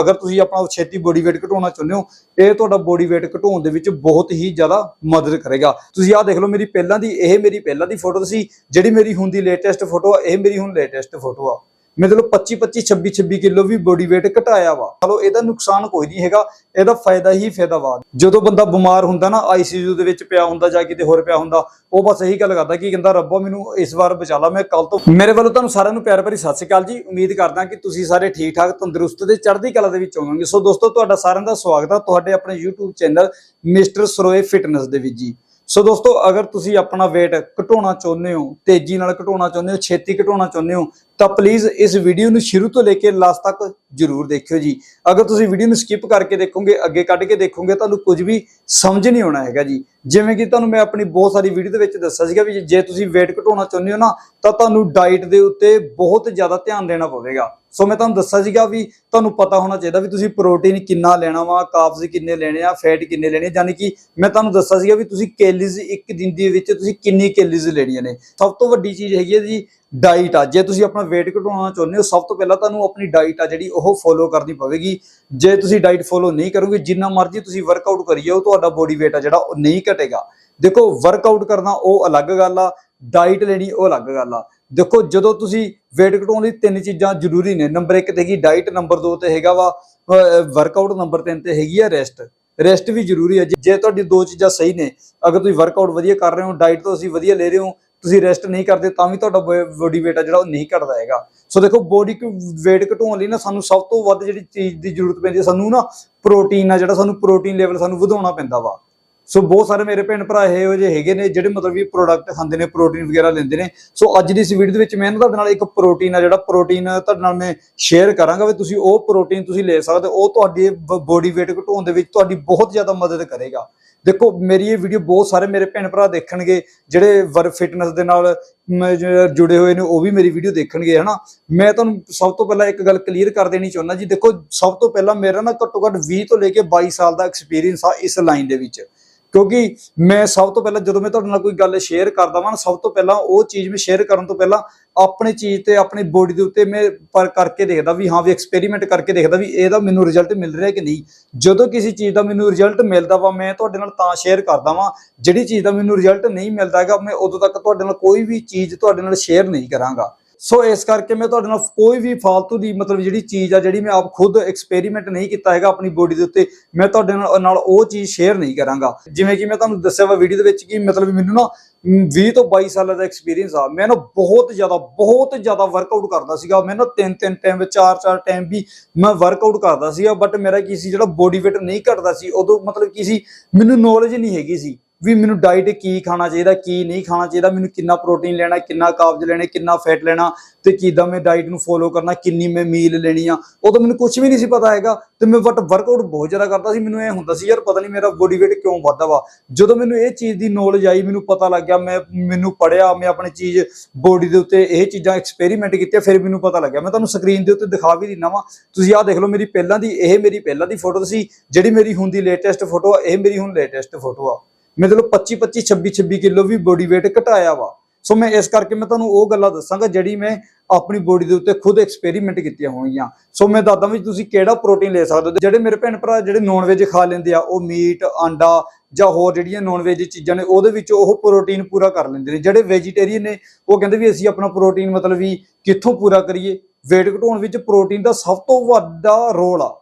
ਅਗਰ ਤੁਸੀਂ ਆਪਣਾ ਛੇਤੀ ਬੋਡੀ weight ਘਟਾਉਣਾ ਚਾਹੁੰਦੇ ਹੋ, ਇਹ ਤੁਹਾਡਾ ਬੋਡੀ weight ਘਟਾਉਣ ਦੇ ਵਿੱਚ ਬਹੁਤ ਹੀ ਜ਼ਿਆਦਾ ਮਦਦ ਕਰੇਗਾ। ਤੁਸੀਂ ਆਹ ਦੇਖ ਲਓ ਮੇਰੀ ਪਹਿਲਾਂ ਦੀ, ਇਹ ਮੇਰੀ ਪਹਿਲਾਂ ਦੀ ਫੋਟੋ ਸੀ, ਜਿਹੜੀ ਮੇਰੀ ਹੁਣ ਦੀ ਲੇਟੈਸਟ ਫੋਟੋ ਆ, ਇਹ ਮੇਰੀ ਹੁਣ ਲੇਟੈਸਟ ਫੋਟੋ ਆ। ਮਤਲਬ 25 25 26 26 ਕਿਲੋ ਵੀ ਬੋਡੀ weight ਘਟਾਇਆ ਵਾ। ਚਲੋ, ਇਹਦਾ ਨੁਕਸਾਨ ਕੋਈ ਨਹੀਂ ਹੈਗਾ, ਇਹਦਾ ਫਾਇਦਾ ਹੀ ਫਾਇਦਾ ਵਾ ਜਦੋਂ ਬੰਦਾ ਬਿਮਾਰ ਹੁੰਦਾ ਨਾ ਆਈਸੀਯੂ ਦੇ ਵਿੱਚ ਪਿਆ ਹੁੰਦਾ ਜਾਂ ਕਿਤੇ ਹੋਰ ਪਿਆ ਹੁੰਦਾ, ਉਹ ਬਸ ਇਹੀ ਗੱਲ ਕਰਦਾ ਕਿ ਕਹਿੰਦਾ, ਰੱਬਾ, ਮੈਨੂੰ ਇਸ ਵਾਰ ਬਚਾ ਲਾ, ਮੈਂ ਕੱਲ ਤੋਂ ਮੇਰੇ ਵੱਲੋਂ ਤੁਹਾਨੂੰ ਸਾਰਿਆਂ ਨੂੰ ਪਿਆਰ ਭਰੀ ਸਤਿ ਸ਼੍ਰੀ ਅਕਾਲ ਜੀ। ਉਮੀਦ ਕਰਦਾ ਕਿ ਤੁਸੀਂ ਸਾਰੇ ਠੀਕ ਠਾਕ ਤੰਦਰੁਸਤ ਤੇ ਚੜ੍ਹਦੀ ਕਲਾ ਦੇ ਵਿੱਚ ਹੋਵੋਗੇ। ਸੋ ਦੋਸਤੋ, ਤੁਹਾਡਾ ਸਾਰਿਆਂ ਦਾ ਸਵਾਗਤ ਆ ਤੁਹਾਡੇ ਆਪਣੇ YouTube channel mister Saroye fitness ਦੇ ਵਿੱਚ ਜੀ। ਸੋ ਦੋਸਤੋ, ਅਗਰ ਤੁਸੀਂ ਆਪਣਾ weight ਘਟਾਉਣਾ ਚਾਹੁੰਦੇ ਹੋ, ਤੇਜ਼ੀ ਨਾਲ ਘਟਾਉਣਾ ਚਾਹੁੰਦੇ ਹੋ, ਛੇਤੀ ਘਟਾਉਣਾ ਚਾਹੁੰਦੇ ਹੋ ਤਾਂ ਪਲੀਜ਼ ਇਸ ਵੀਡੀਓ ਨੂੰ ਸ਼ੁਰੂ ਤੋਂ ਲੈ ਕੇ ਲਾਸਟ ਤੱਕ ਜਰੂਰ ਦੇਖਿਓ ਜੀ। ਅਗਰ ਤੁਸੀਂ ਵੀਡੀਓ ਨੂੰ ਸਕਿਪ ਕਰਕੇ ਦੇਖੋਗੇ, ਅੱਗੇ ਕੱਢ ਕੇ ਦੇਖੋਗੇ, ਤੁਹਾਨੂੰ ਕੁਝ ਵੀ ਸਮਝ ਨਹੀਂ ਆਉਣਾ ਹੈਗਾ ਜੀ। ਜਿਵੇਂ ਕਿ ਤੁਹਾਨੂੰ ਮੈਂ ਆਪਣੀ ਬਹੁਤ ਸਾਰੀ ਵੀਡੀਓ ਦੇ ਵਿੱਚ ਦੱਸਿਆ ਸੀਗਾ ਵੀ ਜੇ ਤੁਸੀਂ weight ਘਟਾਉਣਾ ਚਾਹੁੰਦੇ ਹੋ ਨਾ, ਤਾਂ ਤੁਹਾਨੂੰ ਡਾਈਟ ਦੇ ਉੱਤੇ ਬਹੁਤ ਜ਼ਿਆਦਾ ਧਿਆਨ ਦੇਣਾ ਪਵੇਗਾ। ਸੋ ਮੈਂ ਤੁਹਾਨੂੰ ਦੱਸਿਆ ਸੀਗਾ ਵੀ ਤੁਹਾਨੂੰ ਪਤਾ ਹੋਣਾ ਚਾਹੀਦਾ ਵੀ ਤੁਸੀਂ ਪ੍ਰੋਟੀਨ ਕਿੰਨਾ ਲੈਣਾ ਵਾ ਕਾਰਬਸ ਕਿੰਨੇ ਲੈਣੇ ਆ ਫੈਟ ਕਿੰਨੇ ਲੈਣੇ ਯਾਨੀ ਕਿ ਮੈਂ ਤੁਹਾਨੂੰ ਦੱਸਿਆ ਸੀਗਾ ਵੀ ਤੁਸੀਂ ਕੈਲਰੀਜ਼ ਇੱਕ ਦਿਨ ਦੇ ਵਿੱਚ ਤੁਸੀਂ ਕਿੰਨੀ ਕੈਲਰੀਜ਼ ਲੈਣੀਆਂ ਨੇ। ਸਭ ਤੋਂ ਵੱਡੀ ਚੀਜ਼ ਹੈਗੀ ਹੈ ਜੀ ਡਾਈਟ ਆ। ਜੇ ਤੁਸੀਂ ਆਪਣਾ weight ਘਟਾਉਣਾ ਚਾਹੁੰਦੇ ਹੋ, ਸਭ ਤੋਂ ਪਹਿਲਾਂ ਤੁਹਾਨੂੰ ਆਪਣੀ ਡਾਈਟ ਆ ਜਿਹੜੀ ਉਹ ਫੋਲੋ ਕਰਨੀ ਪਵੇਗੀ। ਜੇ ਤੁਸੀਂ ਡਾਈਟ ਫੋਲੋ ਨਹੀਂ ਕਰੋਗੇ, ਜਿੰਨਾ ਮਰਜ਼ੀ ਤੁਸੀਂ ਵਰਕਆਊਟ ਕਰੀ ਜਾਓ ਤੁਹਾਡਾ ਬੋਡੀ weight ਆ ਜਿਹੜਾ ਉਹ ਨਹੀਂ ਘਟੇਗਾ। ਦੇਖੋ ਵਰਕਆਊਟ ਕਰਨਾ ਉਹ ਅਲੱਗ ਗੱਲ ਆ, ਡਾਈਟ ਲੈਣੀ ਉਹ ਅਲੱਗ ਗੱਲ ਆ। ਦੇਖੋ, ਜਦੋਂ ਤੁਸੀਂ weight ਘਟਾਉਣ ਲਈ ਤਿੰਨ ਚੀਜ਼ਾਂ ਜ਼ਰੂਰੀ ਨੇ। ਨੰਬਰ 1 ਤੇ ਹੈਗੀ ਡਾਈਟ ਨੰਬਰ 2 ਤੇ ਹੈਗਾ ਵਾ ਵਰਕਆਊਟ ਨੰਬਰ 3 ਤੇ ਹੈਗੀ ਆ ਰੈਸਟ ਰੈਸਟ ਵੀ ਜ਼ਰੂਰੀ ਹੈ ਜੇ- ਜੇ ਤੁਹਾਡੀ ਦੋ ਚੀਜ਼ਾਂ ਸਹੀ ਨੇ, ਅਗਰ ਤੁਸੀਂ ਵਰਕਆਊਟ ਵਧੀਆ ਕਰ ਰਹੇ ਹੋ, ਡਾਈਟ ਤੋਂ ਤੁਸੀਂ ਵਧੀਆ ਲੈ ਰਹੇ ਹੋ ਤੁਸੀਂ ਰੈਸਟ ਨਹੀਂ ਕਰਦੇ, ਤਾਂ ਵੀ ਤੁਹਾਡਾ ਬੋਡੀ weight ਆ ਜਿਹੜਾ ਉਹ ਨਹੀਂ ਘਟਦਾ ਹੈਗਾ। ਸੋ ਦੇਖੋ ਬੋਡੀ weight ਘਟਾਉਣ ਲਈ ਨਾ ਸਾਨੂੰ ਸਭ ਤੋਂ ਵੱਧ ਜਿਹੜੀ ਚੀਜ਼ ਦੀ ਜ਼ਰੂਰਤ ਪੈਂਦੀ ਹੈ, ਸਾਨੂੰ ਨਾ ਪ੍ਰੋਟੀਨ ਆ ਜਿਹੜਾ ਸਾਨੂੰ ਪ੍ਰੋਟੀਨ ਲੈਵਲ ਸਾਨੂੰ ਵਧਾਉਣਾ ਪੈਂਦਾ ਵਾ। ਸੋ ਬਹੁਤ ਸਾਰੇ ਮੇਰੇ ਭੈਣ ਭਰਾ ਇਹੋ ਜਿਹੇ ਹੈਗੇ ਨੇ, ਜਿਹੜੇ ਮਤਲਬ ਵੀ ਪ੍ਰੋਡਕਟ ਖਾਂਦੇ ਨੇ ਪ੍ਰੋਟੀਨ ਵਗੈਰਾ ਲੈਂਦੇ ਨੇ। ਸੋ ਅੱਜ ਦੀ ਇਸ ਵੀਡੀਓ ਦੇ ਵਿੱਚ ਮੈਂ ਨਾ ਤੁਹਾਡੇ ਨਾਲ ਇੱਕ ਪ੍ਰੋਟੀਨ ਆ ਜਿਹੜਾ ਪ੍ਰੋਟੀਨ ਤੁਹਾਡੇ ਨਾਲ ਮੈਂ ਸ਼ੇਅਰ ਕਰਾਂਗਾ ਵੀ ਤੁਸੀਂ ਉਹ ਪ੍ਰੋਟੀਨ ਤੁਸੀਂ ਲੈ ਸਕਦੇ ਹੋ, ਉਹ ਤੁਹਾਡੀ ਬੋਡੀ weight ਘਟਾਉਣ ਦੇ ਵਿੱਚ ਤੁਹਾਡੀ ਬਹੁਤ ਜ਼ਿਆਦਾ ਮਦਦ ਕਰੇਗਾ। ਦੇਖੋ, ਮੇਰੀ ਇਹ ਵੀਡੀਓ ਬਹੁਤ ਸਾਰੇ ਮੇਰੇ ਭੈਣ ਭਰਾ ਦੇਖਣਗੇ, ਜਿਹੜੇ ਵਰ ਫਿਟਨੈਸ ਦੇ ਨਾਲ ਜੁੜੇ ਹੋਏ ਨੇ, ਉਹ ਵੀ ਮੇਰੀ ਵੀਡੀਓ ਦੇਖਣਗੇ, ਹਨਾ? ਮੈਂ ਤੁਹਾਨੂੰ ਸਭ ਤੋਂ ਪਹਿਲਾਂ ਇੱਕ ਗੱਲ ਕਲੀਅਰ ਕਰ ਦੇਣੀ ਚਾਹੁੰਦਾ ਜੀ, ਦੇਖੋ, ਸਭ ਤੋਂ ਪਹਿਲਾਂ ਮੇਰਾ ਨਾ ਘੱਟੋ ਘੱਟ 20 ਤੋਂ ਲੈ ਕੇ 22 ਸਾਲ ਦਾ ਐਕਸਪੀਰੀਅੰਸ ਆ ਇਸ ਲਾਈਨ ਦੇ ਵਿੱਚ। ਕਿਉਂਕਿ ਮੈਂ ਸਭ ਤੋਂ ਪਹਿਲਾਂ ਜਦੋਂ ਮੈਂ ਤੁਹਾਡੇ ਨਾਲ ਕੋਈ ਗੱਲ ਸ਼ੇਅਰ ਕਰਦਾ ਵਾਂ ਨਾ, ਸਭ ਤੋਂ ਪਹਿਲਾਂ ਉਹ ਚੀਜ਼ ਮੈਂ ਸ਼ੇਅਰ ਕਰਨ ਤੋਂ ਪਹਿਲਾਂ ਆਪਣੀ ਚੀਜ਼ ਤੇ ਆਪਣੀ ਬੋਡੀ ਦੇ ਉੱਤੇ ਮੈਂ ਪਰ ਕਰਕੇ ਦੇਖਦਾ ਵੀ ਹਾਂ ਵੀ ਐਕਸਪੈਰੀਮੈਂਟ ਕਰਕੇ ਦੇਖਦਾ ਵੀ ਇਹਦਾ ਮੈਨੂੰ ਰਿਜ਼ਲਟ ਮਿਲ ਰਿਹਾ ਕਿ ਨਹੀਂ। ਜਦੋਂ ਕਿਸੇ ਚੀਜ਼ ਦਾ ਮੈਨੂੰ ਰਿਜ਼ਲਟ ਮਿਲਦਾ ਵਾ, ਮੈਂ ਤੁਹਾਡੇ ਨਾਲ ਤਾਂ ਸ਼ੇਅਰ ਕਰਦਾ ਵਾਂ, ਜਿਹੜੀ ਚੀਜ਼ ਦਾ ਮੈਨੂੰ ਰਿਜ਼ਲਟ ਨਹੀਂ ਮਿਲਦਾ ਹੈਗਾ, ਮੈਂ ਉਦੋਂ ਤੱਕ ਤੁਹਾਡੇ ਨਾਲ ਕੋਈ ਵੀ ਚੀਜ਼ ਤੁਹਾਡੇ ਨਾਲ ਸ਼ੇਅਰ ਨਹੀਂ ਕਰਾਂਗਾ। ਸੋ ਇਸ ਕਰਕੇ ਮੈਂ ਤੁਹਾਡੇ ਨਾਲ ਕੋਈ ਵੀ ਫालतू ਦੀ ਮਤਲਬ ਜਿਹੜੀ ਚੀਜ਼ ਆ ਜਿਹੜੀ ਮੈਂ ਆਪ ਖੁਦ ਐਕਸਪੈਰੀਮੈਂਟ ਨਹੀਂ ਕੀਤਾ ਹੈਗਾ ਆਪਣੀ ਬੋਡੀ ਦੇ ਉੱਤੇ ਮੈਂ ਤੁਹਾਡੇ ਨਾਲ ਨਾਲ ਉਹ ਚੀਜ਼ ਸ਼ੇਅਰ ਨਹੀਂ ਕਰਾਂਗਾ। ਜਿਵੇਂ ਕਿ ਮੈਂ ਤੁਹਾਨੂੰ ਦੱਸਿਆ ਵਾ ਵੀਡੀਓ ਦੇ ਵਿੱਚ ਕਿ ਮਤਲਬ ਮੈਨੂੰ ਨਾ ਮ, 20 ਤੋਂ 22 ਸਾਲਾਂ ਦਾ ਐਕਸਪੀਰੀਅੰਸ ਆ। ਮੈਂ ਨਾ ਬਹੁਤ ਜ਼ਿਆਦਾ ਬਹੁਤ ਜ਼ਿਆਦਾ ਵਰਕਆਊਟ ਕਰਦਾ ਸੀਗਾ। ਮੈਂ ਨਾ ਤਿੰਨ ਤਿੰਨ ਟਾਈਮ ਚਾਰ ਚਾਰ ਟਾਈਮ ਵੀ ਮੈਂ ਵਰਕਆਊਟ ਕਰਦਾ ਸੀਗਾ। ਬਟ ਮੇਰਾ ਕੀ ਸੀ ਜਿਹੜਾ ਬੋਡੀ weight ਨਹੀਂ ਘਟਦਾ ਸੀ ਉਦੋਂ ਮਤਲਬ ਕੀ ਸੀ ਮੈਨੂੰ ਨੌਲੇਜ ਨਹੀਂ ਹੈਗੀ ਸੀ। ਵੀ ਮੈਨੂੰ ਡਾਈਟ ਕੀ ਖਾਣਾ ਚਾਹੀਦਾ, ਕੀ ਨਹੀਂ ਖਾਣਾ ਚਾਹੀਦਾ, ਮੈਨੂੰ ਕਿੰਨਾ ਪ੍ਰੋਟੀਨ ਲੈਣਾ, ਕਿੰਨਾ ਕਾਰਬਸ ਲੈਣੇ, ਕਿੰਨਾ ਫੈਟ ਲੈਣਾ ਤੇ ਕਿਦਾਂ ਮੈਂ ਡਾਈਟ ਨੂੰ ਫੋਲੋ ਕਰਨਾ, ਕਿੰਨੀ ਮੈਂ ਮੀਲ ਲੈਣੀ ਆ ਉਦੋਂ ਮੈਨੂੰ ਕੁਝ ਵੀ ਨਹੀਂ ਸੀ ਪਤਾ ਹੈਗਾ ਤੇ ਮੈਂ ਬਟ ਵਰਕਆਊਟ ਬਹੁਤ ਜ਼ਿਆਦਾ ਕਰਦਾ ਸੀ, ਮੈਨੂੰ ਇਹ ਹੁੰਦਾ ਸੀ ਯਾਰ ਪਤਾ ਨਹੀਂ ਮੇਰਾ ਬੋਡੀ weight ਕਿਉਂ ਵੱਧਦਾ ਵਾ। ਜਦੋਂ ਮੈਨੂੰ ਇਹ ਚੀਜ਼ ਦੀ ਨੌਲੇਜ ਆਈ, ਮੈਨੂੰ ਪਤਾ ਲੱਗ ਗਿਆ, ਮੈਂ, ਮੈਨੂੰ ਪੜਿਆ ਮੈਂ ਆਪਣੀ ਚੀਜ਼ ਬੋਡੀ ਦੇ ਉੱਤੇ ਇਹ ਚੀਜ਼ਾਂ ਐਕਸਪੈਰੀਮੈਂਟ ਕੀਤੀਆਂ, ਫਿਰ ਮੈਨੂੰ ਪਤਾ ਲੱਗਿਆ। ਮੈਂ ਤੁਹਾਨੂੰ ਸਕਰੀਨ ਦੇ ਉੱਤੇ ਦਿਖਾ ਵੀ ਦਿੰਦਾ ਵਾਂ। ਤੁਸੀਂ ਆਹ ਦੇਖ ਲਓ ਮੇਰੀ ਪਹਿਲਾਂ ਦੀ, ਇਹ ਮੇਰੀ ਪਹਿਲਾਂ ਦੀ ਫੋਟੋ ਸੀ, ਜਿਹੜੀ ਮੇਰੀ ਹੁਣ ਦੀ ਲੇਟੈਸਟ ਫੋਟੋ ਆ, ਇਹ ਮੇਰੀ ਹੁਣ ਲੇਟੈਸਟ ਫੋਟੋ ਆ। ਮਤਲਬ 25 25 26 26 ਕਿਲੋ ਵੀ ਬੋਡੀ weight ਘਟਾਇਆ ਵਾ। ਸੋ ਮੈਂ ਇਸ ਕਰਕੇ ਮੈਂ ਤੁਹਾਨੂੰ ਉਹ ਗੱਲਾਂ ਦੱਸਾਂਗਾ ਜਿਹੜੀ ਮੈਂ ਆਪਣੀ ਬੋਡੀ ਦੇ ਉੱਤੇ ਖੁਦ ਐਕਸਪੈਰੀਮੈਂਟ ਕੀਤੀਆਂ ਹੋਈਆਂ ਸੋ ਮੈਂ ਦੱਸਦਾ ਵੀ ਤੁਸੀਂ ਕਿਹੜਾ ਪ੍ਰੋਟੀਨ ਲੈ ਸਕਦੇ ਹੋ? ਜਿਹੜੇ ਮੇਰੇ ਭੈਣ ਭਰਾ ਜਿਹੜੇ ਨੌਨ ਵੇਜ ਖਾ ਲੈਂਦੇ ਆ, ਉਹ ਮੀਟ ਆਂਡਾ ਜਾਂ ਹੋਰ ਜਿਹੜੀਆਂ ਨੌਨ ਵੇਜ ਚੀਜ਼ਾਂ ਨੇ, ਉਹਦੇ ਵਿੱਚ ਉਹ ਪ੍ਰੋਟੀਨ ਪੂਰਾ ਕਰ ਲੈਂਦੇ ਨੇ। ਜਿਹੜੇ ਵੈਜੀਟੇਰੀਅਨ ਨੇ, ਉਹ ਕਹਿੰਦੇ ਵੀ ਅਸੀਂ ਆਪਣਾ ਪ੍ਰੋਟੀਨ ਮਤਲਬ ਵੀ ਕਿੱਥੋਂ ਪੂਰਾ ਕਰੀਏ? weight ਘਟਾਉਣ ਵਿੱਚ ਪ੍ਰੋਟੀਨ ਦਾ ਸਭ ਤੋਂ ਵੱਡਾ ਰੋਲ ਆ।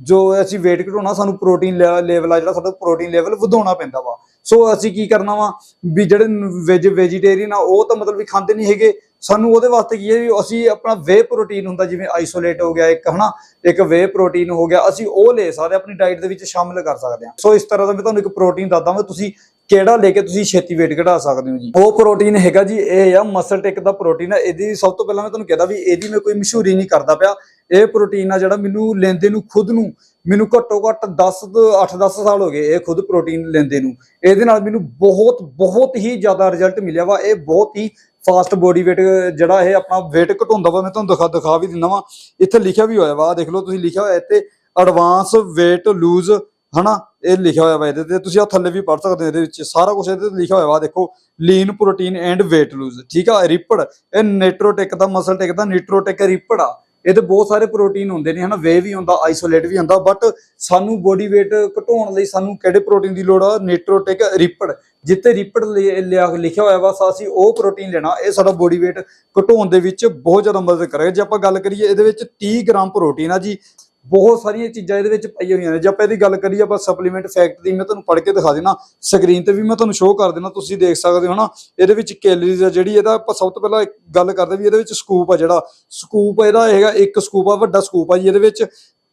ਜੋ ਅਸੀਂ weight ਘਟਾਉਣਾ, ਸਾਨੂੰ ਪ੍ਰੋਟੀਨ ਲੈਵਲ ਆ ਜਿਹੜਾ ਸਾਡਾ ਪ੍ਰੋਟੀਨ ਲੈਵਲ ਵਧਾਉਣਾ ਪੈਂਦਾ ਵਾ। ਸੋ ਅਸੀਂ ਕੀ ਕਰਨਾ ਵਾ, ਵੀ ਜਿਹੜੇ ਵੈਜ ਵੈਜੀਟੇਰੀਅਨ ਆ, ਉਹ ਤਾਂ ਮਤਲਬ ਵੀ ਖਾਂਦੇ ਨਹੀਂ ਹੈਗੇ। ਸਾਨੂੰ ਉਹਦੇ ਵਾਸਤੇ ਕੀ ਹੈ ਵੀ ਅਸੀਂ ਆਪਣਾ ਵੇ ਪ੍ਰੋਟੀਨ ਹੁੰਦਾ, ਜਿਵੇਂ ਆਈਸੋਲੇਟ ਹੋ ਗਿਆ ਇੱਕ, ਹਨਾ? ਇੱਕ ਵੇ ਪ੍ਰੋਟੀਨ ਹੋ ਗਿਆ, ਅਸੀਂ ਉਹ ਲੈ ਸਕਦੇ ਆਪਣੀ ਡਾਈਟ ਦੇ ਵਿੱਚ ਸ਼ਾਮਿਲ ਕਰ ਸਕਦੇ ਹਾਂ ਸੋ ਇਸ ਤਰ੍ਹਾਂ ਦਾ ਮੈਂ ਤੁਹਾਨੂੰ ਇੱਕ ਪ੍ਰੋਟੀਨ ਦੱਸਦਾ ਮੈਂ ਤੁਸੀਂ ਕਿਹੜਾ ਲੈ ਕੇ ਤੁਸੀਂ ਛੇਤੀ weight ਘਟਾ ਸਕਦੇ ਹੋ ਜੀ। ਉਹ ਪ੍ਰੋਟੀਨ ਹੈਗਾ ਜੀ, ਇਹ ਆ ਮਸਲ ਟਿਕ ਦਾ ਪ੍ਰੋਟੀਨ ਹੈ ਇਹਦੀ ਸਭ ਤੋਂ ਪਹਿਲਾਂ ਮੈਂ ਤੁਹਾਨੂੰ ਕਹਿੰਦਾ ਵੀ ਇਹਦੀ ਮੈਂ ਕੋਈ ਮਸ਼ਹੂਰੀ ਨਹੀਂ ਕਰਦਾ ਪਿਆ। ਇਹ ਪ੍ਰੋਟੀਨ ਆ ਜਿਹੜਾ ਮੈਨੂੰ ਲੈਂਦੇ ਨੂੰ ਖੁਦ ਨੂੰ, ਮੈਨੂੰ ਘੱਟੋ ਘੱਟ 10 ਤੋਂ 8-10 ਸਾਲ ਹੋ ਗਏ ਇਹ ਖੁਦ ਪ੍ਰੋਟੀਨ ਲੈਂਦੇ ਨੂੰ। ਇਹਦੇ ਨਾਲ ਮੈਨੂੰ ਬਹੁਤ ਬਹੁਤ ਹੀ ਜ਼ਿਆਦਾ ਰਿਜ਼ਲਟ ਮਿਲਿਆ ਵਾ। ਇਹ ਬਹੁਤ ਹੀ ਫਾਸਟ ਬੋਡੀ weight, ਜਿਹੜਾ ਇਹ ਆਪਣਾ weight ਘਟਾਉਂਦਾ ਵਾ, ਮੈਂ ਤੁਹਾਨੂੰ ਦਿਖਾ ਦਿਖਾ ਵੀ ਦਿੰਦਾ ਵਾ। ਇੱਥੇ ਲਿਖਿਆ ਵੀ ਹੋਇਆ ਵਾ ਦੇਖ ਲਓ ਤੁਸੀਂ ਲਿਖਿਆ ਹੋਇਆ, ਇੱਥੇ ਐਡਵਾਂਸ weight lose, ਹਨਾ? ਇਹ ਲਿਖਿਆ ਹੋਇਆ ਵਾ ਇਹਦੇ ਤੇ। ਤੁਸੀਂ ਆ ਥੱਲੇ ਵੀ ਪੜ੍ਹ ਸਕਦੇ ਹੋ ਇਹਦੇ ਵਿੱਚ। ਸਾਰਾ ਕੁਝ ਇਹਦੇ ਤੇ ਲਿਖਿਆ ਹੋਇਆ ਵਾ, ਦੇਖੋ lean protein and weight lose, ਠੀਕ ਆ? ਰਿਪੜ ਇਹ ਨੇਟਰੋਟੈਕ ਦਾ ਮਸਲ ਟੈਕ ਦਾ ਨਿਟਰੋਟੈਕ ਰਿਪੜ ਆ। ਇਹਦੇ ਬਹੁਤ ਸਾਰੇ ਪ੍ਰੋਟੀਨ ਹੁੰਦੇ ਨੇ, ਹਨਾ? ਵੇ ਵੀ ਹੁੰਦਾ ਆਈਸੋਲੇਟ ਵੀ ਹੁੰਦਾ ਬਟ ਸਾਨੂੰ ਬੋਡੀ weight ਘਟਾਉਣ ਲਈ ਸਾਨੂੰ ਕਿਹੜੇ ਪ੍ਰੋਟੀਨ ਦੀ ਲੋੜ ਆ? ਨਿਊਟ੍ਰੋਟਿਕ ਰਿਪੜ। ਜਿੱਤੇ ਰਿਪਡ ਲਿਖਿਆ ਹੋਇਆ ਵਾ ਅਸੀਂ ਉਹ ਪ੍ਰੋਟੀਨ ਲੈਣਾ, ਇਹ ਸਾਡਾ ਬੋਡੀ weight ਘਟਾਉਣ ਦੇ ਵਿੱਚ ਬਹੁਤ ਜ਼ਿਆਦਾ ਮਦਦ ਕਰੇਗਾ ਜੇ ਆਪਾਂ ਗੱਲ ਕਰੀਏ ਇਹਦੇ ਵਿੱਚ 30 ਗ੍ਰਾਮ ਪ੍ਰੋਟੀਨ ਆ ਜੀ ਬਹੁਤ ਸਾਰੀਆਂ ਚੀਜ਼ਾਂ ਇਹਦੇ ਵਿੱਚ ਪਾਈਆਂ ਹੋਈਆਂ ਨੇ। ਜੇ ਆਪਾਂ ਇਹਦੀ ਗੱਲ ਕਰੀਏ, ਆਪਾਂ ਸਪਲੀਮੈਂਟ ਫੈਕਟ ਦੀ ਮੈਂ ਤੁਹਾਨੂੰ ਪੜ੍ਹ ਕੇ ਦਿਖਾ ਦੇਣਾ ਸਕਰੀਨ ਤੇ ਵੀ ਮੈਂ ਤੁਹਾਨੂੰ ਸ਼ੋਅ ਕਰ ਦੇਣਾ ਤੁਸੀਂ ਦੇਖ ਸਕਦੇ ਹੋ ਨਾ ਇਹਦੇ ਵਿੱਚ ਕੈਲਰੀਜ਼ ਆ ਜਿਹੜੀ, ਇਹਦਾ ਆਪਾਂ ਸਭ ਤੋਂ ਪਹਿਲਾਂ ਗੱਲ ਕਰਦੇ ਵੀ ਇਹਦੇ ਵਿੱਚ ਸਕੂਪ ਆ ਜਿਹੜਾ। ਸਕੂਪ ਇਹਦਾ ਹੈਗਾ ਇੱਕ ਸਕੂਪ ਆ, ਵੱਡਾ ਸਕੂਪ ਆ ਜੀ। ਇਹਦੇ ਵਿੱਚ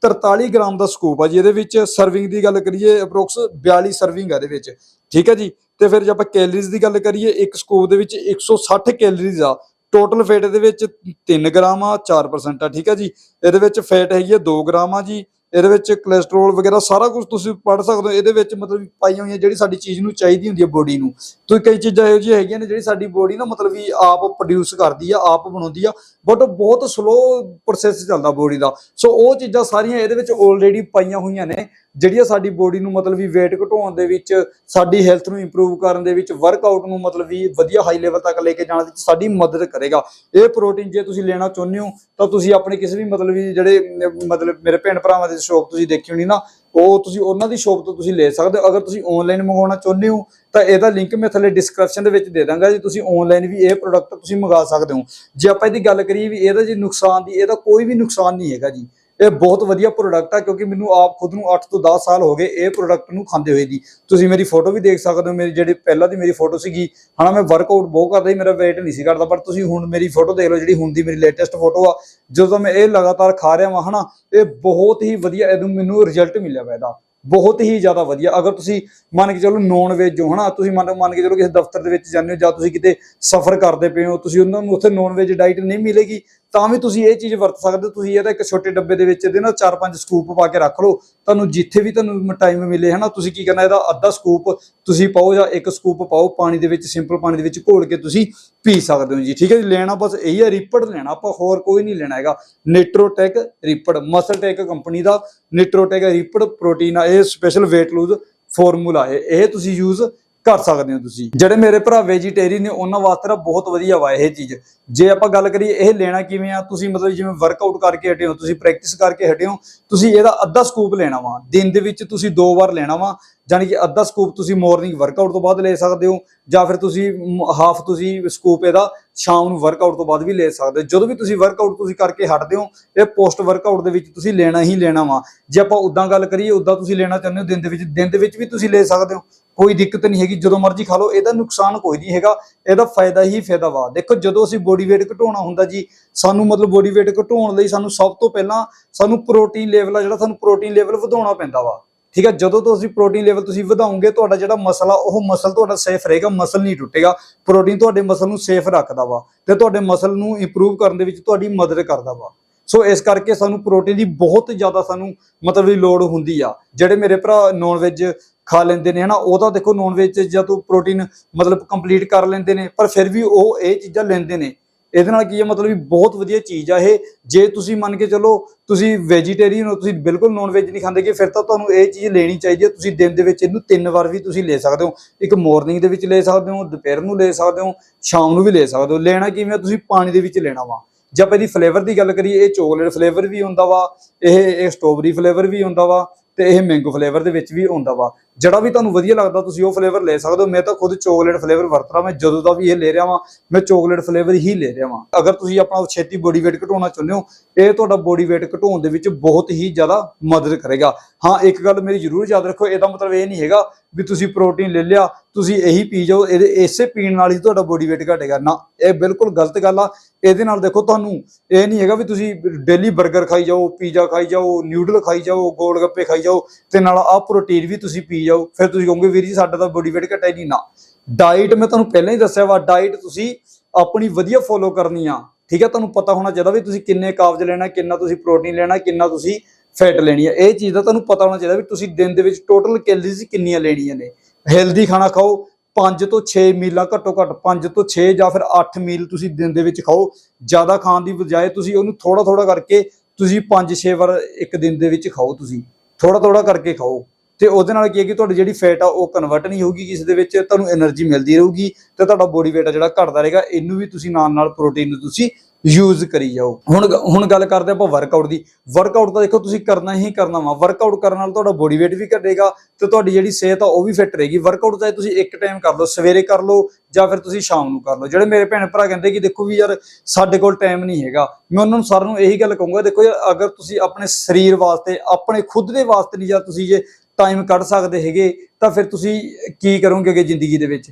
43 ਗ੍ਰਾਮ ਦਾ ਸਕੂਪ ਆ ਜੀ। ਇਹਦੇ ਵਿੱਚ ਸਰਵਿੰਗ ਦੀ ਗੱਲ ਕਰੀਏ ਅਪਰੋਕਸ 42 ਸਰਵਿੰਗ ਆ ਇਹਦੇ ਵਿੱਚ। ਠੀਕ ਹੈ ਜੀ? ਤੇ ਫਿਰ ਜੇ ਆਪਾਂ ਕੈਲਰੀਜ਼ ਦੀ ਗੱਲ ਕਰੀਏ, ਇੱਕ ਸਕੂਪ ਦੇ ਵਿੱਚ 160 ਕੈਲਰੀਜ਼ ਆ। ਟੋਟਲ ਫੈਟ ਇਹਦੇ ਵਿੱਚ 3 ਗ੍ਰਾਮ ਆ 4% ਆ, ਠੀਕ ਆ ਜੀ? ਇਹਦੇ ਵਿੱਚ ਫੈਟ ਹੈਗੀ ਆ 2 ਗ੍ਰਾਮ ਆ ਜੀ। ਇਹਦੇ ਵਿੱਚ ਕੋਲੇਸਟ੍ਰੋਲ ਵਗੈਰਾ ਸਾਰਾ ਕੁਝ ਤੁਸੀਂ ਪੜ੍ਹ ਸਕਦੇ ਹੋ। ਇਹਦੇ ਵਿੱਚ ਮਤਲਬ ਪਾਈਆਂ ਹੋਈਆਂ ਜਿਹੜੀ ਸਾਡੀ ਚੀਜ਼ ਨੂੰ ਚਾਹੀਦੀ ਹੁੰਦੀ ਹੈ ਬੋਡੀ ਨੂੰ। ਤੇ ਕਈ ਚੀਜ਼ਾਂ ਇਹੋ ਜਿਹੀਆਂ ਹੈਗੀਆਂ ਨੇ ਜਿਹੜੀ ਸਾਡੀ ਬੋਡੀ ਨਾ ਮਤਲਬ ਵੀ ਆਪ ਪ੍ਰੋਡਿਊਸ ਕਰਦੀ ਆ, ਆਪ ਬਣਾਉਂਦੀ ਆ ਬਟ ਬਹੁਤ ਸਲੋ ਪ੍ਰੋਸੈਸ ਚੱਲਦਾ ਬੋਡੀ ਦਾ। ਸੋ ਉਹ ਚੀਜ਼ਾਂ ਸਾਰੀਆਂ ਇਹਦੇ ਵਿੱਚ ਆਲਰੇਡੀ ਪਾਈਆਂ ਹੋਈਆਂ ਨੇ। ਜਿਹੜੀਆਂ ਸਾਡੀ ਬੋਡੀ ਨੂੰ ਮਤਲਬ ਵੀ weight ਘਟਾਉਣ ਦੇ ਵਿੱਚ, ਸਾਡੀ ਹੈਲਥ ਨੂੰ ਇੰਪਰੂਵ ਕਰਨ ਦੇ ਵਿੱਚ ਵਰਕਆਊਟ ਨੂੰ ਮਤਲਬ ਵੀ ਵਧੀਆ ਹਾਈ ਲੈਵਲ ਤੱਕ ਲੈ ਕੇ ਜਾਣ ਵਿੱਚ ਸਾਡੀ ਮਦਦ ਕਰੇਗਾ। ਇਹ ਪ੍ਰੋਟੀਨ ਜੇ ਤੁਸੀਂ ਲੈਣਾ ਚਾਹੁੰਦੇ ਹੋ, ਤਾਂ ਤੁਸੀਂ ਆਪਣੇ ਕਿਸੇ ਵੀ ਮਤਲਬ ਵੀ ਜਿਹੜੇ ਮਤਲਬ ਮੇਰੇ ਭੈਣ ਭਰਾਵਾਂ ਦੀ ਸ਼ੌਪ ਤੁਸੀਂ ਦੇਖੀ ਹੋਣੀ ਨਾ, ਉਹ ਤੁਸੀਂ ਉਹਨਾਂ ਦੀ ਸ਼ੌਪ ਤੋਂ ਤੁਸੀਂ ਲੈ ਸਕਦੇ ਹੋ। ਅਗਰ ਤੁਸੀਂ ਆਨਲਾਈਨ ਮੰਗਵਾਉਣਾ ਚਾਹੁੰਦੇ ਹੋ, ਤਾਂ ਇਹਦਾ ਲਿੰਕ ਮੈਂ ਥੱਲੇ ਡਿਸਕ੍ਰਿਪਸ਼ਨ ਦੇ ਵਿੱਚ ਦੇ ਦਾਂਗਾ ਜੀ। ਤੁਸੀਂ ਆਨਲਾਈਨ ਵੀ ਇਹ ਪ੍ਰੋਡਕਟ ਤੁਸੀਂ ਮੰਗਾ ਸਕਦੇ ਹੋ। ਜੇ ਆਪਾਂ ਇਹਦੀ ਗੱਲ ਕਰੀਏ ਵੀ ਇਹਦਾ ਜੀ ਨੁਕਸਾਨ ਦੀ, ਇਹਦਾ ਕੋਈ ਵੀ ਨੁਕਸਾਨ ਨਹੀਂ ਹੈਗਾ ਜੀ। ਇਹ ਬਹੁਤ ਵਧੀਆ ਪ੍ਰੋਡਕਟ ਆ, ਕਿਉਂਕਿ ਮੈਨੂੰ ਆਪ ਖੁਦ ਨੂੰ 8 ਤੋਂ 10 ਸਾਲ ਹੋ ਗਏ ਇਹ ਪ੍ਰੋਡਕਟ ਨੂੰ ਖਾਂਦੇ ਹੋਏ ਦੀ। ਤੁਸੀਂ ਮੇਰੀ ਫੋਟੋ ਵੀ ਦੇਖ ਸਕਦੇ ਹੋ, ਮੇਰੀ ਜਿਹੜੀ ਪਹਿਲਾਂ ਦੀ ਮੇਰੀ ਫੋਟੋ ਸੀਗੀ। ਹਨਾ ਮੈਂ ਵਰਕਆਊਟ ਬਹੁਤ ਕਰਦਾ ਸੀ, ਮੇਰਾ weight ਨਹੀਂ ਸੀ ਘਟਦਾ ਪਰ ਤੁਸੀਂ ਹੁਣ ਮੇਰੀ ਫੋਟੋ ਦੇਖ ਲਓ, ਜਿਹੜੀ ਹੁਣ ਦੀ ਮੇਰੀ ਲੇਟੈਸਟ ਫੋਟੋ ਆ, ਜਦੋਂ ਮੈਂ ਇਹ ਲਗਾਤਾਰ ਖਾ ਰਿਹਾ ਵਾਂ ਹਨਾ ਇਹ ਬਹੁਤ ਹੀ ਵਧੀਆ ਇਹਨੂੰ ਮੈਨੂੰ ਰਿਜ਼ਲਟ ਮਿਲਿਆ ਵਾ ਇਹਦਾ। ਬਹੁਤ ਹੀ ਜ਼ਿਆਦਾ ਵਧੀਆ। ਅਗਰ ਤੁਸੀਂ ਮੰਨ ਕੇ ਚਲੋ ਨੌਨ ਵੇਜ ਹੋ ਹਨਾ ਤੁਸੀਂ ਮੰਨ ਮੰਨ ਕੇ ਚਲੋ ਕਿਸੇ ਦਫ਼ਤਰ ਦੇ ਵਿੱਚ ਜਾਂਦੇ ਹੋ ਜਾਂ ਤੁਸੀਂ ਕਿਤੇ ਸਫ਼ਰ ਕਰਦੇ ਪਏ ਹੋ, ਤੁਸੀਂ ਉਹਨਾਂ ਨੂੰ ਉੱਥੇ ਨੌਨ ਵੇਜ ਡਾਈਟ ਨਹੀਂ ਮਿਲੇਗੀ ਤਾਂ ਵੀ ਤੁਸੀਂ ਇਹ ਚੀਜ਼ ਵਰਤ ਸਕਦੇ ਹੋ। ਤੁਸੀਂ ਇਹਦਾ ਇੱਕ ਛੋਟੇ ਡੱਬੇ ਦੇ ਵਿੱਚ ਇਹਦੇ ਨਾਲ ਚਾਰ ਪੰਜ ਸਕੂਪ ਪਾ ਕੇ ਰੱਖ ਲਓ। ਤੁਹਾਨੂੰ ਜਿੱਥੇ ਵੀ ਤੁਹਾਨੂੰ ਟਾਈਮ ਮਿਲੇ, ਹਨਾ, ਤੁਸੀਂ ਕੀ ਕਰਨਾ, ਇਹਦਾ ਅੱਧਾ ਸਕੂਪ ਤੁਸੀਂ ਪਾਓ ਜਾਂ ਇੱਕ ਸਕੂਪ ਪਾਓ, ਪਾਣੀ ਦੇ ਵਿੱਚ ਸਿੰਪਲ ਪਾਣੀ ਦੇ ਵਿੱਚ ਘੋਲ ਕੇ ਤੁਸੀਂ ਪੀ ਸਕਦੇ ਹੋ ਜੀ। ਠੀਕ ਹੈ ਜੀ, ਲੈਣਾ ਬਸ ਇਹੀ ਹੈ, ਰਿਪੜ ਲੈਣਾ, ਆਪਾਂ ਹੋਰ ਕੋਈ ਨਹੀਂ ਲੈਣਾ ਹੈਗਾ। ਨਿਟਰੋਟੈਕ ਰਿਪੜ ਮਸਲਟੈਕ ਕੰਪਨੀ ਦਾ ਨਿਟਰੋਟੈਕ ਰਿਪੜ ਪ੍ਰੋਟੀਨ ਆ, ਇਹ ਸਪੈਸ਼ਲ weight lose ਫਾਰਮੂਲਾ ਹੈ। ਇਹ ਤੁਸੀਂ ਯੂਜ਼ ਕਰ ਸਕਦੇ ਹੋ ਤੁਸੀਂ। ਜਿਹੜੇ ਮੇਰੇ ਭਰਾ ਵੈਜੀਟੇਰੀਅਨ ਨੇ, ਉਹਨਾਂ ਵਾਸਤੇ ਤਾਂ ਬਹੁਤ ਵਧੀਆ ਵਾ ਇਹ ਚੀਜ਼। ਜੇ ਆਪਾਂ ਗੱਲ ਕਰੀਏ ਇਹ ਲੈਣਾ ਕਿਵੇਂ ਆ, ਤੁਸੀਂ ਮਤਲਬ ਜਿਵੇਂ ਵਰਕਆਊਟ ਕਰਕੇ ਹਟੇ ਹੋ, ਤੁਸੀਂ ਪ੍ਰੈਕਟਿਸ ਕਰਕੇ ਹਟੇ ਹੋ, ਤੁਸੀਂ ਇਹਦਾ ਅੱਧਾ ਸਕੂਪ ਲੈਣਾ ਵਾ। ਦਿਨ ਦੇ ਵਿੱਚ ਤੁਸੀਂ ਦੋ ਵਾਰ ਲੈਣਾ ਵਾ। ਜਾਣੀ ਕਿ ਅੱਧਾ ਸਕੂਪ ਤੁਸੀਂ ਮਾਰਨਿੰਗ ਵਰਕਆਊਟ ਤੋਂ ਬਾਅਦ ਲੈ ਸਕਦੇ ਹੋ, ਜਾਂ ਫਿਰ ਤੁਸੀਂ ਹਾਫ ਤੁਸੀਂ ਸਕੂਪ ਇਹਦਾ ਸ਼ਾਮ ਨੂੰ ਵਰਕਆਊਟ ਤੋਂ ਬਾਅਦ ਵੀ ਲੈ ਸਕਦੇ ਹੋ। ਜਦੋਂ ਵੀ ਤੁਸੀਂ ਵਰਕਆਊਟ ਤੁਸੀਂ ਕਰਕੇ ਹਟਦੇ ਹੋ, ਇਹ ਪੋਸਟ ਵਰਕਆਊਟ ਦੇ ਵਿੱਚ ਤੁਸੀਂ ਲੈਣਾ ਹੀ ਲੈਣਾ ਵਾ। ਜੇ ਆਪਾਂ ਉਦਾਂ ਗੱਲ ਕਰੀਏ ਉਦਾਂ ਤੁਸੀਂ ਲੈਣਾ ਚਾਹੁੰਦੇ ਹੋ ਦਿਨ ਦੇ ਵਿੱਚ, ਦਿਨ ਦੇ ਵਿੱਚ ਵੀ ਤੁਸੀਂ ਲੈ ਸਕਦੇ ਹੋ। ਕੋਈ ਦਿੱਕਤ ਨਹੀਂ ਹੈਗੀ, ਜਦੋਂ ਮਰਜ਼ੀ ਖਾ ਲਓ, ਇਹਦਾ ਨੁਕਸਾਨ ਕੋਈ ਨਹੀਂ ਹੈਗਾ, ਇਹਦਾ ਫਾਇਦਾ ਹੀ ਫਾਇਦਾ ਵਾ। ਦੇਖੋ, ਜਦੋਂ ਅਸੀਂ ਬੋਡੀ weight ਘਟਾਉਣਾ ਹੁੰਦਾ ਜੀ, ਸਾਨੂੰ ਮਤਲਬ ਬੋਡੀ weight ਘਟਾਉਣ ਲਈ ਸਾਨੂੰ ਸਭ ਤੋਂ ਪਹਿਲਾਂ ਸਾਨੂੰ ਪ੍ਰੋਟੀਨ ਲੈਵਲ ਆ ਜਿਹੜਾ ਸਾਨੂੰ ਪ੍ਰੋਟੀਨ ਲੈਵਲ ਵਧਾਉਣਾ ਪੈਂਦਾ ਵਾ। ਠੀਕ ਹੈ, ਜਦੋਂ ਤੁਸੀਂ ਪ੍ਰੋਟੀਨ ਲੈਵਲ ਤੁਸੀਂ ਵਧਾਉਂਗੇ ਤੁਹਾਡਾ ਜਿਹੜਾ ਮਸਲ ਆ ਉਹ ਮਸਲ ਤੁਹਾਡਾ ਸੇਫ ਰਹੇਗਾ, ਮਸਲ ਨਹੀਂ ਟੁੱਟੇਗਾ। ਪ੍ਰੋਟੀਨ ਤੁਹਾਡੇ ਮਸਲ ਨੂੰ ਸੇਫ ਰੱਖਦਾ ਵਾ ਤੇ ਤੁਹਾਡੇ ਮਸਲ ਨੂੰ ਇੰਪਰੂਵ ਕਰਨ ਦੇ ਵਿੱਚ ਤੁਹਾਡੀ ਮਦਦ ਕਰਦਾ ਵਾ। ਸੋ ਇਸ ਕਰਕੇ ਸਾਨੂੰ ਪ੍ਰੋਟੀਨ ਦੀ ਬਹੁਤ ਜ਼ਿਆਦਾ ਸਾਨੂੰ ਮਤਲਬ ਵੀ ਲੋੜ ਹੁੰਦੀ ਆ। ਜਿਹੜੇ ਮੇਰੇ ਭਰਾ ਨੌਨ ਵੈਜ ਖਾ ਲੈਂਦੇ ਨੇ ਹਨਾ ਉਹ ਤਾਂ ਦੇਖੋ ਨੌਨ ਵੈਜ ਜਾਂ ਤੂੰ ਪ੍ਰੋਟੀਨ ਮਤਲਬ ਕੰਪਲੀਟ ਕਰ ਲੈਂਦੇ ਨੇ, ਪਰ ਫਿਰ ਵੀ ਉਹ ਇਹ ਚੀਜ਼ਾਂ ਲੈਂਦੇ ਨੇ। ਇਹਦੇ ਨਾਲ ਕੀ ਹੈ ਮਤਲਬ ਵੀ ਬਹੁਤ ਵਧੀਆ ਚੀਜ਼ ਆ ਇਹ। ਜੇ ਤੁਸੀਂ ਮੰਨ ਕੇ ਚੱਲੋ ਤੁਸੀਂ ਵੈਜੀਟੇਰੀਅਨ ਹੋ, ਤੁਸੀਂ ਬਿਲਕੁਲ ਨੌਨ ਵੈਜ ਨਹੀਂ ਖਾਂਦੇ ਕਿ ਫਿਰ ਤਾਂ ਤੁਹਾਨੂੰ ਇਹ ਚੀਜ਼ ਲੈਣੀ ਚਾਹੀਦੀ ਹੈ ਤੁਸੀਂ ਦਿਨ ਦੇ ਵਿੱਚ ਇਹਨੂੰ ਤਿੰਨ ਵਾਰ ਵੀ ਤੁਸੀਂ ਲੈ ਸਕਦੇ ਹੋ। ਇੱਕ ਮਾਰਨਿੰਗ ਦੇ ਵਿੱਚ ਲੈ ਸਕਦੇ ਹੋ, ਦੁਪਹਿਰ ਨੂੰ ਲੈ ਸਕਦੇ ਹੋ, ਸ਼ਾਮ ਨੂੰ ਵੀ ਲੈ ਸਕਦੇ ਹੋ। ਲੈਣਾ ਕਿਵੇਂ ਤੁਸੀਂ ਪਾਣੀ ਦੇ ਵਿੱਚ ਲੈਣਾ ਵਾ। ਜੇ ਆਪਾਂ ਇਹਦੀ ਫਲੇਵਰ ਦੀ ਗੱਲ ਕਰੀਏ, ਇਹ ਚੋਕਲੇਟ ਫਲੇਵਰ ਵੀ ਹੁੰਦਾ ਵਾ, ਇਹ ਇਹ ਸਟ੍ਰਾਬੇਰੀ ਫਲੇਵਰ ਵੀ ਹੁੰਦਾ ਵਾ ਤੇ ਇਹ ਮੈਂਗੋ ਫਲੇਵਰ ਦੇ ਵਿੱਚ ਵੀ ਹੁੰਦਾ ਵਾ। ਜਿਹੜਾ ਵੀ ਤੁਹਾਨੂੰ ਵਧੀਆ ਲੱਗਦਾ ਤੁਸੀਂ ਉਹ ਫਲੇਵਰ ਲੈ ਸਕਦੇ ਹੋ। ਮੈਂ ਤਾਂ ਖੁਦ ਚੋਕਲੇਟ ਫਲੇਵਰ ਵਰਤ ਰਹਾ ਮੈਂ ਜਦੋਂ ਦਾ ਵੀ ਇਹ ਲੈ ਰਿਹਾ ਵਾਂ, ਮੈਂ ਚੋਕਲੇਟ ਫਲੇਵਰ ਹੀ ਲੈ ਰਿਹਾ ਵਾਂ। ਅਗਰ ਤੁਸੀਂ ਆਪਣਾ ਛੇਤੀ ਬੋਡੀ weight ਘਟਾਉਣਾ ਚਾਹੁੰਦੇ ਹੋ, ਇਹ ਤੁਹਾਡਾ ਬੋਡੀ weight ਘਟਾਉਣ ਦੇ ਵਿੱਚ ਬਹੁਤ ਹੀ ਜ਼ਿਆਦਾ ਮਦਦ ਕਰੇਗਾ। ਹਾਂ, ਇੱਕ ਗੱਲ ਮੇਰੀ ਜ਼ਰੂਰ ਯਾਦ ਰੱਖੋ, ਇਹਦਾ ਮਤਲਬ ਇਹ ਨਹੀਂ ਹੈਗਾ ਵੀ ਤੁਸੀਂ ਪ੍ਰੋਟੀਨ ਲੈ ਲਿਆ, ਤੁਸੀਂ ਇਹੀ ਪੀ ਜਾਓ, ਇਹਦੇ ਇਸੇ ਪੀਣ ਨਾਲ ਹੀ ਤੁਹਾਡਾ ਬੋਡੀ weight ਘਟੇਗਾ। ਨਾ, ਇਹ ਬਿਲਕੁਲ ਗਲਤ ਗੱਲ ਆ। ਇਹਦੇ ਨਾਲ ਦੇਖੋ ਤੁਹਾਨੂੰ ਇਹ ਨਹੀਂ ਹੈਗਾ ਵੀ ਤੁਸੀਂ ਡੇਲੀ 버ਗਰ ਖਾਈ ਜਾਓ ਪੀਜ਼ਾ ਖਾਈ ਜਾਓ ਨਿਊਡਲ ਖਾਈ ਜਾਓ, ਗੋਲ ਗੱਪੇ ਖਾਈ ਜਾਓ ਤੇ ਨਾਲ ਆਹ ਪ੍ਰੋਟੀਨ ਵੀ ਤੁਸੀਂ ਪੀ ਜਾਓ। ਫਿਰ ਤੁਸੀਂ ਕਹੋਗੇ ਵੀਰ ਜੀ ਸਾਡਾ ਤਾਂ ਬੋਡੀ weight ਘਟਿਆ ਨਹੀਂ ਨਾ। ਡਾਈਟ ਮੈਂ ਤੁਹਾਨੂੰ ਪਹਿਲਾਂ ਹੀ ਦੱਸਿਆ ਵਾ ਡਾਈਟ ਤੁਸੀਂ ਆਪਣੀ ਵਧੀਆ ਫੋਲੋ ਕਰਨੀ ਆ। ਠੀਕ ਹੈ ਤੁਹਾਨੂੰ ਪਤਾ ਹੋਣਾ ਚਾਹੀਦਾ ਵੀ ਤੁਸੀਂ ਕਿੰਨੇ ਕਾਬਜ ਲੈਣਾ, ਕਿੰਨਾ ਤੁਸੀਂ ਪ੍ਰੋਟੀਨ ਲੈਣਾ, ਕਿੰਨਾ ਤੁਸੀਂ ਫੈਟ ਲੈਣੀ ਹੈ ਇਹ ਚੀਜ਼ ਦਾ ਤੁਹਾਨੂੰ ਪਤਾ ਹੋਣਾ ਚਾਹੀਦਾ ਵੀ ਤੁਸੀਂ ਦਿਨ ਦੇ ਵਿੱਚ ਟੋਟਲ ਕੈਲਰੀਜ਼ ਕਿੰਨੀਆਂ ਲੈਣੀਆਂ ਨੇ। ਹੈਲਦੀ ਖਾਣਾ ਖਾਓ ਪੰਜ ਤੋਂ 6 ਮੀਲਾਂ ਘੱਟੋ ਘੱਟ ਪੰਜ ਤੋਂ 6 ਜਾਂ ਫਿਰ 8 ਮੀਲ ਤੁਸੀਂ ਦਿਨ ਦੇ ਵਿੱਚ ਖਾਓ। ਜ਼ਿਆਦਾ ਖਾਣ ਦੀ ਬਜਾਏ ਤੁਸੀਂ ਉਹਨੂੰ ਥੋੜਾ ਥੋੜਾ ਕਰਕੇ ਤੁਸੀਂ 5-6 ਵਾਰ ਇੱਕ ਦਿਨ ਦੇ ਵਿੱਚ ਖਾਓ ਤੁਸੀਂ। ਥੋੜਾ ਥੋੜਾ ਕਰਕੇ ਖਾਓ। ਤੇ ਉਹਦੇ ਨਾਲ ਕੀ ਹੈ ਕਿ ਤੁਹਾਡੀ ਜਿਹੜੀ ਫੈਟ ਆ ਉਹ ਕਨਵਰਟ ਨਹੀਂ ਹੋਊਗੀ ਇਸ ਦੇ ਵਿੱਚ ਤੁਹਾਨੂੰ એનર્ਜੀ ਮਿਲਦੀ ਰਹੂਗੀ ਤੇ ਤੁਹਾਡਾ ਬੋਡੀ weight ਆ ਜਿਹੜਾ ਘਟਦਾ ਰਹੇਗਾ। ਇਹਨੂੰ ਵੀ ਤੁਸੀਂ ਨਾਲ ਨਾਲ ਪ੍ਰੋਟੀਨ ਤੁਸੀਂ ਯੂਜ਼ ਕਰੀ ਜਾਓ। ਹੁਣ ਹੁਣ ਗੱਲ ਕਰਦੇ ਆਪਾਂ ਵਰਕਆਊਟ ਦੀ। ਵਰਕਆਊਟ ਤਾਂ ਦੇਖੋ ਤੁਸੀਂ ਕਰਨਾ ਹੀ ਕਰਨਾ ਵਾ। ਵਰਕਆਊਟ ਕਰਨ ਨਾਲ ਤੁਹਾਡਾ ਬੋਡੀ weight ਵੀ ਘਟੇਗਾ ਤੇ ਤੁਹਾਡੀ ਜਿਹੜੀ ਸਿਹਤ ਆ ਉਹ ਵੀ ਫਿੱਟ ਰਹੇਗੀ। ਵਰਕਆਊਟ ਚਾਹੇ ਤੁਸੀਂ ਇੱਕ ਟਾਈਮ ਕਰ ਲਓ, ਸਵੇਰੇ ਕਰ ਲਓ ਜਾਂ ਫਿਰ ਤੁਸੀਂ ਸ਼ਾਮ ਨੂੰ ਕਰ ਲਓ। ਜਿਹੜੇ ਮੇਰੇ ਭੈਣ ਭਰਾ ਕਹਿੰਦੇ ਕਿ ਦੇਖੋ ਵੀ ਯਾਰ ਸਾਡੇ ਕੋਲ ਟਾਈਮ ਨਹੀਂ ਹੈਗਾ। ਮੈਂ ਉਹਨਾਂ ਨੂੰ ਸਾਰਿਆਂ ਨੂੰ ਇਹੀ ਗੱਲ ਕਹੂੰਗਾ, ਦੇਖੋ ਯਾਰ ਅਗਰ ਤੁਸੀਂ ਆਪਣੇ ਸਰੀਰ ਵਾਸਤੇ, ਆਪਣੇ ਖੁਦ ਦੇ ਵਾਸਤੇ ਨਹੀਂ ਜਾਂ ਤੁਸੀਂ ਜੇ ਟਾਈਮ ਕੱਢ ਸਕਦੇ ਹੈਗੇ, ਤਾਂ ਫਿਰ ਤੁਸੀਂ ਕੀ ਕਰੋਗੇ ਅੱਗੇ ਜ਼ਿੰਦਗੀ ਦੇ ਵਿੱਚ?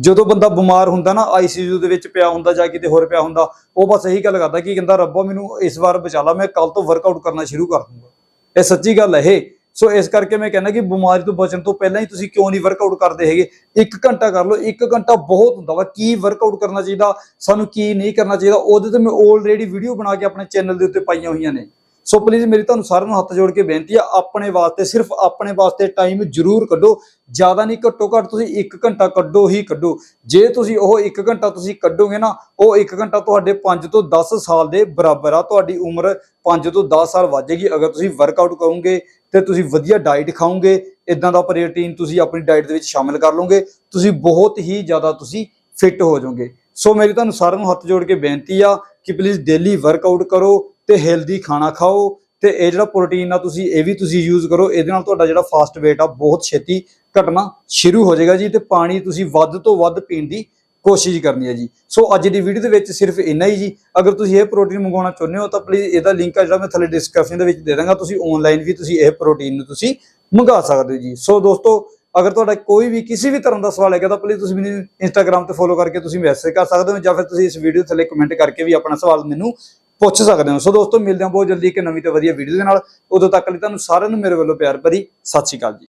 ਜਦੋਂ ਬੰਦਾ ਬਿਮਾਰ ਹੁੰਦਾ ਨਾ ਆਈਸੀਯੂ ਦੇ ਵਿੱਚ ਪਿਆ ਹੁੰਦਾ ਜਾਂ ਕਿਤੇ ਹੋਰ ਪਿਆ ਹੁੰਦਾ, ਉਹ ਬਸ ਇਹੀ ਗੱਲ ਕਰਦਾ ਕਿ ਕਹਿੰਦਾ, ਰੱਬਾ, ਮੈਨੂੰ ਇਸ ਵਾਰ ਬਚਾ ਲਾ, ਮੈਂ ਕੱਲ ਤੋਂ ਵਰਕਆਊਟ ਕਰਨਾ ਸ਼ੁਰੂ ਕਰ ਦੂੰਗਾ। ਇਹ ਸੱਚੀ ਗੱਲ ਹੈ ਇਹ। ਸੋ ਇਸ ਕਰਕੇ ਮੈਂ ਕਹਿੰਦਾ ਕਿ ਬਿਮਾਰੀ ਤੋਂ ਬਚਣ ਤੋਂ ਪਹਿਲਾਂ ਹੀ ਤੁਸੀਂ ਕਿਉਂ ਨਹੀਂ ਵਰਕਆਊਟ ਕਰਦੇ ਹੈਗੇ? ਇੱਕ ਘੰਟਾ ਕਰ ਲਓ, ਇੱਕ ਘੰਟਾ ਬਹੁਤ ਹੁੰਦਾ ਵਾ। ਕੀ ਵਰਕਆਊਟ ਕਰਨਾ ਚਾਹੀਦਾ, ਸਾਨੂੰ ਕੀ ਨਹੀਂ ਕਰਨਾ ਚਾਹੀਦਾ, ਉਹਦੇ ਤੇ ਮੈਂ ਆਲਰੇਡੀ ਵੀਡੀਓ ਬਣਾ ਕੇ ਆਪਣੇ ਚੈਨਲ ਦੇ ਉੱਤੇ ਪਾਈਆਂ ਹੋਈਆਂ ਨੇ। ਸੋ ਪਲੀਜ਼ ਮੇਰੀ ਤੁਹਾਨੂੰ ਸਾਰਿਆਂ ਨੂੰ ਹੱਥ ਜੋੜ ਕੇ ਬੇਨਤੀ ਆ, ਆਪਣੇ ਵਾਸਤੇ, ਸਿਰਫ ਆਪਣੇ ਵਾਸਤੇ ਟਾਈਮ ਜ਼ਰੂਰ ਕੱਢੋ। ਜ਼ਿਆਦਾ ਨਹੀਂ, ਘੱਟੋ ਘੱਟ ਤੁਸੀਂ 1 ਘੰਟਾ ਕੱਢੋ ਹੀ ਕੱਢੋ। ਜੇ ਤੁਸੀਂ ਉਹ 1 ਘੰਟਾ ਤੁਸੀਂ ਕੱਢੋਗੇ ਨਾ, ਉਹ 1 ਘੰਟਾ ਤੁਹਾਡੇ 5 ਤੋਂ 10 ਸਾਲ ਦੇ ਬਰਾਬਰ ਆ। ਤੁਹਾਡੀ ਉਮਰ 5 ਤੋਂ 10 ਸਾਲ ਵਧੇਗੀ। ਅਗਰ ਤੁਸੀਂ ਵਰਕਆਊਟ ਕਰੋਗੇ ਤੇ ਤੁਸੀਂ ਵਧੀਆ ਡਾਈਟ ਖਾਓਗੇ ਇਦਾਂ ਦਾ ਪ੍ਰੋਟੀਨ ਤੁਸੀਂ ਆਪਣੀ ਡਾਈਟ ਦੇ ਵਿੱਚ ਸ਼ਾਮਿਲ ਕਰ ਲਓਗੇ, ਤੁਸੀਂ ਬਹੁਤ ਹੀ ਜ਼ਿਆਦਾ ਤੁਸੀਂ ਫਿੱਟ ਹੋ ਜਾਓਗੇ। ਸੋ ਮੇਰੀ ਤੁਹਾਨੂੰ ਸਾਰਿਆਂ ਨੂੰ ਹੱਥ ਜੋੜ ਕੇ ਬੇਨਤੀ ਆ ਕਿ ਪਲੀਜ਼ ਡੇਲੀ ਵਰਕਆਊਟ ਕਰੋ। ਤੇ ਹੈਲਦੀ ਖਾਣਾ ਖਾਓ ਤੇ ਇਹ ਜਿਹੜਾ ਪ੍ਰੋਟੀਨ ਆ ਤੁਸੀਂ, ਇਹ ਵੀ ਤੁਸੀਂ ਯੂਜ਼ ਕਰੋ, ਇਹਦੇ ਨਾਲ ਤੁਹਾਡਾ ਜਿਹੜਾ ਫਾਸਟ weight ਆ ਬਹੁਤ ਛੇਤੀ ਘਟਣਾ ਸ਼ੁਰੂ ਹੋ ਜਾਏਗਾ ਜੀ ਤੇ ਪਾਣੀ ਤੁਸੀਂ ਵੱਧ ਤੋਂ ਵੱਧ ਪੀਣ ਦੀ ਕੋਸ਼ਿਸ਼ ਕਰਨੀ ਹੈ ਜੀ। ਸੋ ਅੱਜ ਦੀ ਵੀਡੀਓ ਦੇ ਵਿੱਚ ਸਿਰਫ ਇੰਨਾ ਹੀ ਜੀ। ਅਗਰ ਤੁਸੀਂ ਇਹ ਪ੍ਰੋਟੀਨ ਮੰਗਵਾਉਣਾ ਚਾਹੁੰਦੇ ਹੋ ਤਾਂ ਪਲੀਜ਼ ਇਹਦਾ ਲਿੰਕ ਆ ਜਿਹੜਾ ਮੈਂ ਥੱਲੇ ਡਿਸਕ੍ਰਿਪਸ਼ਨ ਦੇ ਵਿੱਚ ਦੇ ਦਾਂਗਾ। ਤੁਸੀਂ ਆਨਲਾਈਨ ਵੀ ਤੁਸੀਂ ਇਹ ਪ੍ਰੋਟੀਨ ਨੂੰ ਤੁਸੀਂ ਮੰਗਾ ਸਕਦੇ ਹੋ ਜੀ। ਸੋ ਦੋਸਤੋ, ਅਗਰ ਤੁਹਾਡਾ ਕੋਈ ਵੀ ਕਿਸੇ ਵੀ ਤਰ੍ਹਾਂ ਦਾ ਸਵਾਲ ਹੈਗਾ ਤਾਂ ਪਲੀਜ਼ ਤੁਸੀਂ ਮੈਨੂੰ ਇੰਸਟਾਗ੍ਰam ਤੇ ਫੋਲੋ ਕਰਕੇ ਤੁਸੀਂ ਮੈਸੇਜ ਕਰ ਸਕਦੇ ਹੋ ਜਾਂ ਫਿਰ ਤੁਸੀਂ ਇਸ ਵੀਡੀਓ ਥੱਲੇ ਕਮੈਂਟ ਕਰਕੇ ਵੀ ਆਪਣਾ ਸਵਾਲ ਮੈਨੂੰ ਪੁੱਛ ਸਕਦੇ ਹੋ। ਸੋ ਦੋਸਤੋ, ਮਿਲਦੇ ਹਾਂ ਬਹੁਤ ਜਲਦੀ ਇੱਕ ਨਵੀਂ ਤੇ ਵਧੀਆ ਵੀਡੀਓ ਦੇ ਨਾਲ। ਉਦੋਂ ਤੱਕ ਲਈ ਤੁਹਾਨੂੰ ਸਾਰਿਆਂ ਨੂੰ ਮੇਰੇ ਵੱਲੋਂ ਪਿਆਰ ਭਰੀ ਸਤਿ ਸ਼੍ਰੀ ਅਕਾਲ ਜੀ।